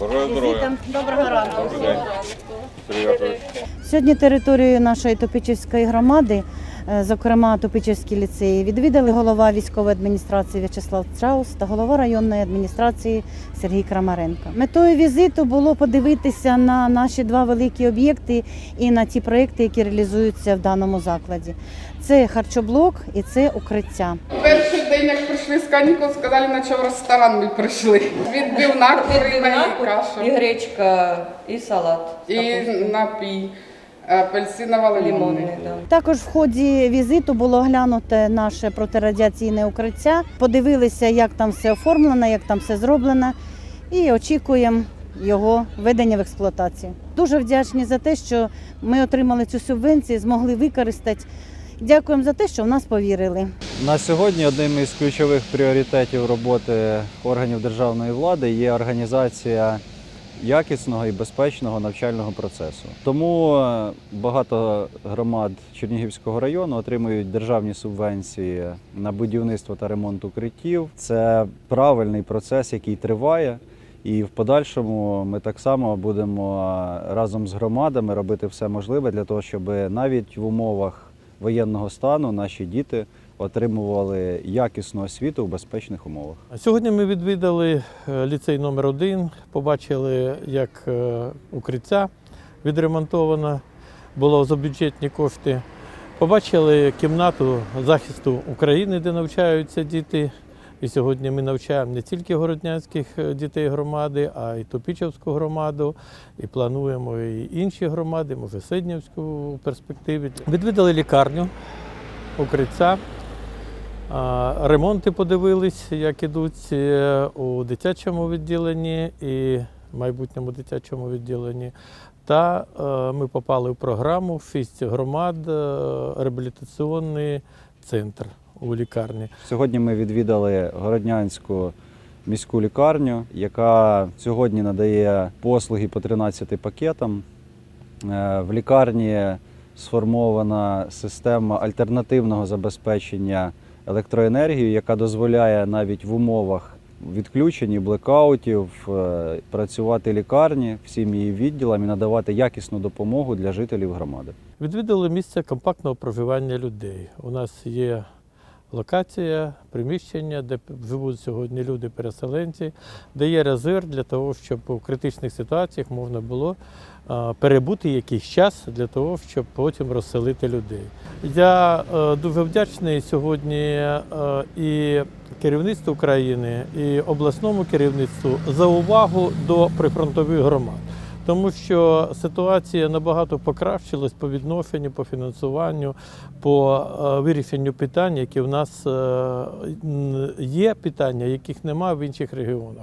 Бажаю здоров'я. Доброго ранку. Добрий день. Сьогодні територію нашої Топичівської громади, е, зокрема Топичівські ліцеї, відвідали голова військової адміністрації В'ячеслав Траус та голова районної адміністрації Сергій Крамаренко. Метою візиту було подивитися на наші два великі об'єкти і на ті проекти, які реалізуються в даному закладі. Це харчоблок і це укриття. Перший день, як прийшли з канікул, сказали, наче в ресторан ми прийшли. Відбивна курина і І гречка, і салат. І напій. Апельсинова лимонний. Також в ході візиту було оглянуте наше протирадіаційне укриття. Подивилися, як там все оформлено, як там все зроблено, і очікуємо його введення в експлуатацію. Дуже вдячні за те, що ми отримали цю субвенцію, змогли використати. Дякуємо за те, що в нас повірили. На сьогодні одним із ключових пріоритетів роботи органів державної влади є організація якісного і безпечного навчального процесу. Тому е, багато громад Чернігівського району отримують державні субвенції на будівництво та ремонт укриттів. Це правильний процес, який триває. І в подальшому ми так само будемо е, разом з громадами робити все можливе для того, щоб навіть в умовах воєнного стану наші діти отримували якісну освіту в безпечних умовах. Сьогодні ми відвідали е, ліцей номер 1 побачили, як е, укриття відремонтовано, було за бюджетні кошти. Побачили кімнату захисту України, де навчаються діти. І сьогодні ми навчаємо не тільки городнянських е, дітей громади, а й Топічівську громаду, і плануємо і інші громади, може Седнівську в перспективі. Відвідали лікарню, укриття. Ремонти подивились, як ідуть е, у дитячому відділенні і майбутньому дитячому відділенні. Та е, ми попали в програму шість громад, е, реабілітаційний центр у лікарні. Сьогодні ми відвідали Городнянську міську лікарню, яка сьогодні надає послуги по 13 пакетам. В лікарні сформована система альтернативного забезпечення електроенергією, яка дозволяє навіть в умовах відключень, блекаутів е, працювати лікарні всім її відділам і надавати якісну допомогу для жителів громади. Відвідали місце компактного проживання людей. У нас є локація, приміщення, де живуть сьогодні люди-переселенці, де є резерв для того, щоб у критичних ситуаціях можна було перебути якийсь час для того, щоб потім розселити людей. Я е, дуже вдячний сьогодні е, і керівництву України, і обласному керівництву за увагу до прифронтових громад. Тому що ситуація набагато покращилась по відношенню, по фінансуванню, по е, вирішенню питань, які в нас є питання, яких немає в інших регіонах.